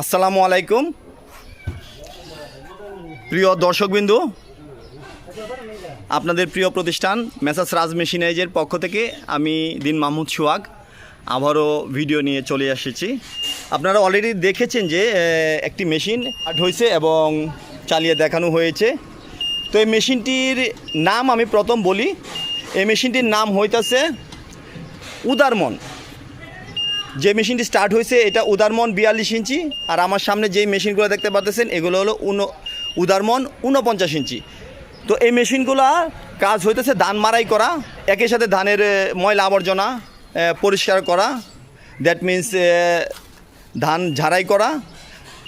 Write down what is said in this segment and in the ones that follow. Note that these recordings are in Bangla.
আসসালামু আলাইকুম। প্রিয় দর্শকবিন্দু, আপনাদের প্রিয় প্রতিষ্ঠান মেসাস রাজ মেশিনাইজের পক্ষ থেকে আমি দিন মাহমুদ সোহাগ আবারও ভিডিও নিয়ে চলে এসেছি। আপনারা অলরেডি দেখেছেন যে একটি মেশিন আর্ট হয়েছে এবং চালিয়ে দেখানো হয়েছে। তো এই মেশিনটির নাম আমি প্রথম বলি। এই মেশিনটির নাম হইতাছে উদারমন। যে মেশিনটি স্টার্ট হয়েছে, এটা উদারমন বিয়াল্লিশ ইঞ্চি। আর আমার সামনে যেই মেশিনগুলো দেখতে পাচ্ছেন এগুলো হলো উন উদারমন উনপঞ্চাশ ইঞ্চি। তো এই মেশিনগুলো কাজ হইতেছে ধান মারাই করা, একই সাথে ধানের ময়লা আবর্জনা পরিষ্কার করা দ্যাট মিন্স ধান ঝাড়াই করা।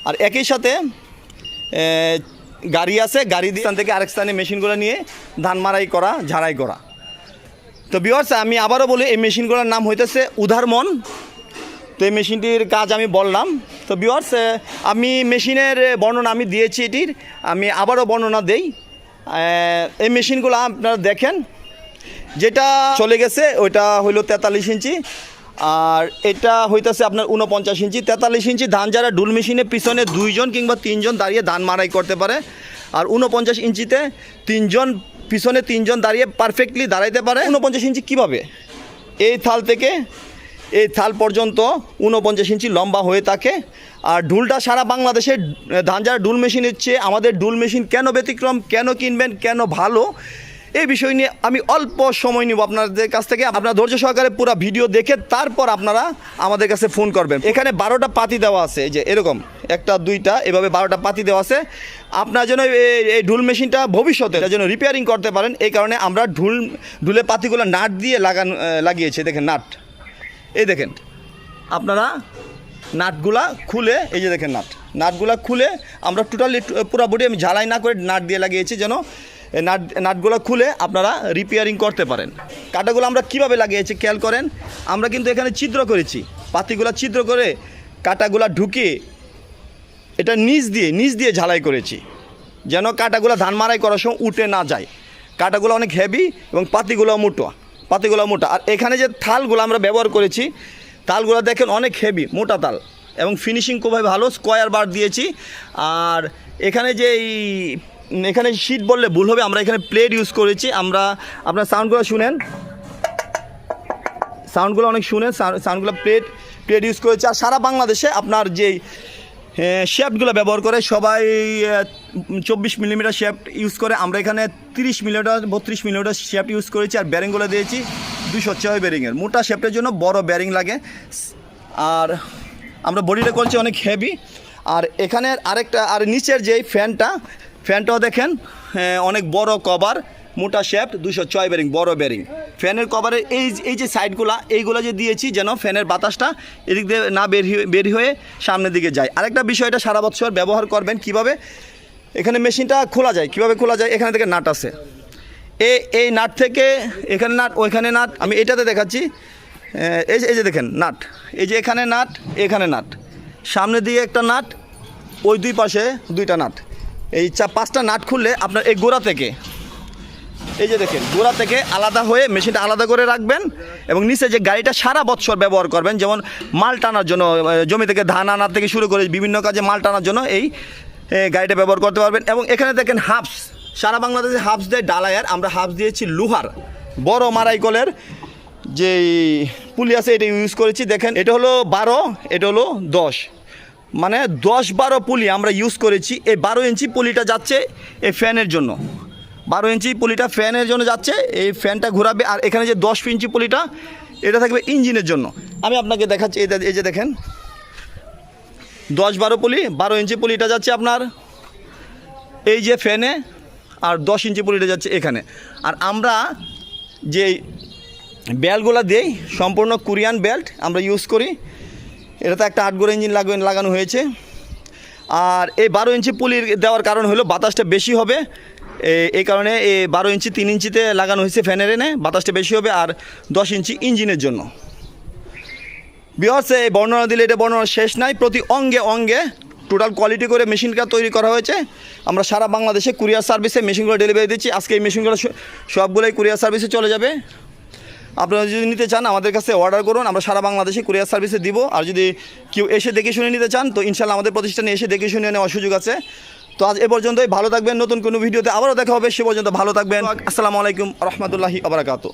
আর একই সাথে গাড়ি আছে, গাড়ি দিয়ে থেকে আরেক স্থানে মেশিনগুলো নিয়ে ধান মারাই করা, ঝাড়াই করা। তো বিয়ার্স আমি আবারও বলি, এই মেশিনগুলোর নাম হইতেছে উদারমন। তো এই মেশিনটির কাজ আমি বললাম। তো বিওয়ার্স আমি মেশিনের বর্ণনা আমি দিয়েছি এটির, আমি আবারও বর্ণনা দেই। এই মেশিনগুলো আপনারা দেখেন, যেটা চলে গেছে, ওইটা হইল তেতাল্লিশ ইঞ্চি, আর এটা হইতেছে আপনার উনপঞ্চাশ ইঞ্চি। তেতাল্লিশ ইঞ্চি ধান যারা ডুল মেশিনে পিছনে দুইজন কিংবা তিনজন দাঁড়িয়ে ধান মারাই করতে পারে, আর উনপঞ্চাশ ইঞ্চিতে তিনজন, পিছনে তিনজন দাঁড়িয়ে পারফেক্টলি দাঁড়াইতে পারে। উনপঞ্চাশ ইঞ্চি কীভাবে? এই থাল থেকে এই থাল পর্যন্ত উনপঞ্চাশ ইঞ্চি লম্বা হয়ে থাকে। আর ডুলটা সারা বাংলাদেশে ধান যারা ডুল মেশিনের চেয়ে আমাদের ডুল মেশিন কেন ব্যতিক্রম, কেন কিনবেন, কেন ভালো, এই বিষয় নিয়ে আমি অল্প সময় নিব আপনাদের কাছ থেকে। আপনারা ধৈর্য সহকারে পুরো ভিডিও দেখে তারপর আপনারা আমাদের কাছে ফোন করবেন। এখানে বারোটা পাতি দেওয়া আছে যে এরকম, একটা, দুইটা, এভাবে বারোটা পাতি দেওয়া আছে। আপনার জন্য এই ঢুল মেশিনটা ভবিষ্যতে যেন রিপেয়ারিং করতে পারেন, এই কারণে আমরা ঢুল ঢুলে পাতিগুলো নাট দিয়ে লাগান লাগিয়েছি, দেখেন নাট। এই দেখেন, আপনারা নাটগুলা খুলে, এই যে দেখেন নাট, নাটগুলা খুলে আমরা টোটালি পুরো বডি আমি ঝালাই না করে নাট দিয়ে লাগিয়েছি যেন নাট, নাটগুলো খুলে আপনারা রিপেয়ারিং করতে পারেন। কাটাগুলো আমরা কীভাবে লাগিয়েছি খেয়াল করেন? আমরা কিন্তু এখানে ছিদ্র করেছি। পাতিগুলো ছিদ্র করে কাটাগুলা ঢুকিয়ে এটা নিচ দিয়ে নিচ দিয়ে ঝালাই করেছি। যেন কাটাগুলো ধান মারাই করার সময় উঠে না যায়। কাটাগুলো অনেক হেভি এবং পাতিগুলো মোটা পাতিগুলো মোটা। আর এখানে যে থালগুলো আমরা ব্যবহার করেছি, তালগুলো দেখেন অনেক হেভি মোটা তাল। এবং ফিনিশিং খুবই ভালো স্কোয়ার বার দিয়েছি। আর এখানে যে এই, এখানে শীট বললে ভুল হবে, আমরা এখানে প্লেট ইউজ করেছি। আমরা, আপনার সাউন্ডগুলো শুনেন। সাউন্ডগুলো অনেক শুনেন সাউন্ডগুলো প্লেট প্লেট ইউজ করেছে। আর সারা বাংলাদেশে আপনার যেই শেফগুলো ব্যবহার করে সবাই চব্বিশ মিলিমিটার শেফট ইউজ করে আমরা এখানে তিরিশ মিলিমিটার বত্রিশ মিলিমিটার শেফট ইউজ করেছি আর ব্যারিংগুলো দিয়েছি দুশো ছয় ব্যারিংয়ের মোটা শেফটের জন্য বড় ব্যারিং লাগে। আর আমরা বডিটা করছি অনেক হেভি আর এখানে আরেকটা আর নিচের যেই ফ্যানটা ফ্যানটাও দেখেন হ্যাঁ, অনেক বড় কভার মোটা শেফট দুশো ছয় ব্যারিং বড় ব্যারিং ফ্যানের কভারের এই এই যে সাইডগুলা এইগুলো যে দিয়েছি যেন ফ্যানের বাতাসটা এদিক দিয়ে না বের বের হয়ে সামনের দিকে যায়। আরেকটা বিষয়টা সারা বছর ব্যবহার করবেন কীভাবে? এখানে মেশিনটা খোলা যায়। কীভাবে খোলা যায়? এখানে থেকে নাট আছে। এই এই নাট থেকে এখানে নাট ওইখানে নাট। আমি এটাতে দেখাচ্ছি। এই যে এই যে দেখেন নাট। এই যে এখানে নাট এখানে নাট। সামনে দিয়ে একটা নাট ওই দুই পাশে দুইটা নাট। এই চা পাঁচটা নাট খুললে আপনার এই গোড়া থেকে এই যে দেখেন গোড়া থেকে আলাদা হয়ে মেশিনটা আলাদা করে রাখবেন এবং নিচে যে গাড়িটা সারা বছর ব্যবহার করবেন যেমন মাল টানার জন্য জমি থেকে ধান আনার থেকে শুরু করে বিভিন্ন কাজে মাল টানার জন্য এই এ, গাড়িটা ব্যবহার করতে পারবেন। এবং এখানে দেখেন হাফস। সারা বাংলাদেশে হাফস দেয় ডালায়ার আমরা হাফস দিয়েছি লুহার। বড় মারাইকলের যে পুলি আছে, এটা ইউজ করেছি। দেখেন, এটা হলো বারো, এটা হলো দশ। মানে দশ বারো পুলি আমরা ইউজ করেছি। এই বারো ইঞ্চি পুলিটা যাচ্ছে এই ফ্যানের জন্য। বারো ইঞ্চি পুলিটা ফ্যানের জন্য যাচ্ছে, এই ফ্যানটা ঘোরাবে। আর এখানে যে দশ ইঞ্চি পুলিটা, এটা থাকবে ইঞ্জিনের জন্য। আমি আপনাকে দেখাচ্ছি এই যে দেখেন দশ বারো পুলি, বারো ইঞ্চি পুলিটা যাচ্ছে আপনার এই যে ফ্যানে, আর দশ ইঞ্চি পুলিটা যাচ্ছে এখানে। আর আমরা যে বেল্টগুলো দিই, সম্পূর্ণ কোরিয়ান বেল্ট আমরা ইউজ করি। এটাতে একটা আটগোড় ইঞ্জিন লাগানো লাগানো হয়েছে। আর এই বারো ইঞ্চি পুলির দেওয়ার কারণ হলো বাতাসটা বেশি হবে। এই কারণে এই বারো ইঞ্চি, তিন ইঞ্চিতে লাগানো হয়েছে ফ্যানের এনে, বাতাসটা বেশি হবে আর দশ ইঞ্চি ইঞ্জিনের জন্য। বিহর্স এই বর্ণনা দিলে এটা বর্ণনা শেষ নাই। প্রতি অঙ্গে অঙ্গে টোটাল কোয়ালিটি করে মেশিনটা তৈরি করা হয়েছে। আমরা সারা বাংলাদেশে কুরিয়ার সার্ভিসে মেশিনগুলো ডেলিভারি দিচ্ছি। আজকে এই মেশিনগুলো সবগুলোই কুরিয়ার সার্ভিসে চলে যাবে। আপনারা যদি নিতে চান, আমাদের কাছে অর্ডার করুন। আমরা সারা বাংলাদেশে কুরিয়ার সার্ভিসে দিব। আর যদি কেউ এসে দেখে শুনে নিতে চান, তো ইনশাল্লাহ আমাদের প্রতিষ্ঠানে এসে দেখে শুনে নেওয়ার সুযোগ আছে। তো আজ এ পর্যন্তই। ভালো থাকবেন। নতুন কোনো ভিডিওতে আবারও দেখা হবে। সে পর্যন্ত ভালো থাকবেন। আসসালামু আলাইকুম। রহমতুল্লাহি আবরাকাতু